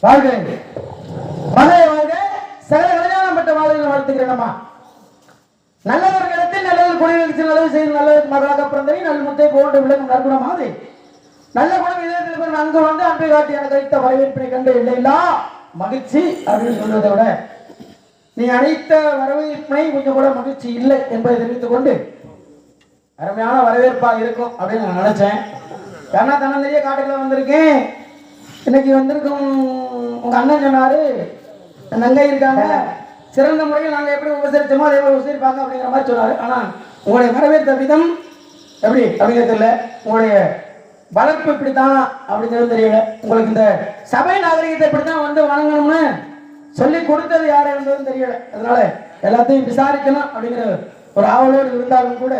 வாழ்க. மகளை வாழ்க. சகல கல்யாணப்பட்ட வாழ்களை வாழ்த்துக்கிறேனம்மா நல்லவர் இடத்தில் நல்லவர் குடியிருச்சு நல்லது செய்து நல்ல மகளாக பிறந்தவை. நல்ல முத்தை போன்று விளங்கும் நற்குணமாது நல்ல குணம் இதயத்தில் பிறந்த அங்கு வந்து அன்பை காட்டி எனக்கு அளித்த வரவேற்பினை கண்டு இல்லையில்லா? மகிழ்ச்சி அப்படின்னு சொல்வதை விட நீ அனைத்த வரவேற்பினை கொஞ்சம் கூட மகிழ்ச்சி இல்லை என்பதை தெரிவித்துக் கொண்டு அருமையான வரவேற்பா இருக்கும் அப்படின்னு நான் நினைச்சேன். ஏன்னா தன்னந்தரிய காட்டுக்குள்ள வந்திருக்கேன். இன்னைக்கு வந்திருக்கும் உங்க அண்ணன் சொன்னாரு நங்கை இருக்காங்க. சிறந்த முறையில் நாங்க எப்படி உபசரிச்சோமோ அதே மாதிரி உபசரிப்பாங்க அப்படிங்கிற மாதிரி சொன்னாரு. ஆனா உங்களை வரவேற்ற விதம் எப்படி அப்படிங்கிறது இல்லை உங்களுடைய வளர்ப்பு இப்படித்தான் அப்படிங்கிறது தெரியல. உங்களுக்கு இந்த சபை நாகரிகத்தை இப்படி தான் வந்து வணங்கணும்னு சொல்லி கொடுத்தது யார் இருந்ததுன்னு தெரியல. அதனால எல்லாத்தையும் விசாரிக்கணும் அப்படிங்கிற ஒரு ஆவலோடு இருந்தாலும் கூட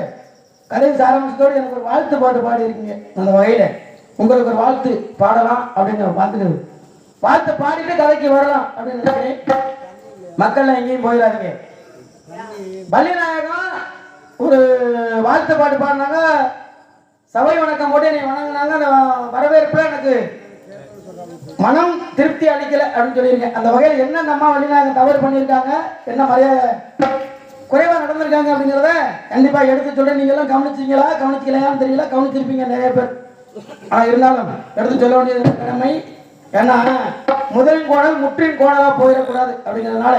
கதை சாராம்சத்தோடு எனக்கு ஒரு வாழ்த்து பாட்டு பாடி இருக்கீங்க அந்த வகையில் உங்களுக்கு ஒரு வாழ்த்து பாடலாம் அப்படின்னு பார்த்துக்கிறது வாழ்த்து பாடிட்டு கதைக்கு வரலாம் அப்படின்னு நினைக்கிறேன். மக்கள் எங்கேயும் போயிடாதீங்க. பள்ளிநாயகம் வாழ்த்து பாட்டு பாடினாங்க. சபை வணக்கம் போட்டு என்னை வணங்கினாங்க. அந்த வரவேற்புல எனக்கு மனம் திருப்தி அளிக்கல அப்படின்னு சொல்லியிருக்கேன். அந்த வகையில் என்ன அந்த அம்மா வள்ளிநாயகம் தவறு பண்ணியிருக்காங்க? என்ன மரியாதை குறைவா நடந்திருக்காங்க அப்படிங்கிறத கண்டிப்பா எடுத்து சொல்றேன். நீங்க எல்லாம் கவனிச்சீங்களா கவனிக்கலையான்னு தெரியல. கவனிச்சிருப்பீங்க நிறைய பேர். ஆனா இருந்தாலும் எடுத்து சொல்ல வேண்டியது கடமை. ஏன்னா முதலின் கோணல் முற்றின் கோணலா போயிடக்கூடாது அப்படிங்கிறதுனால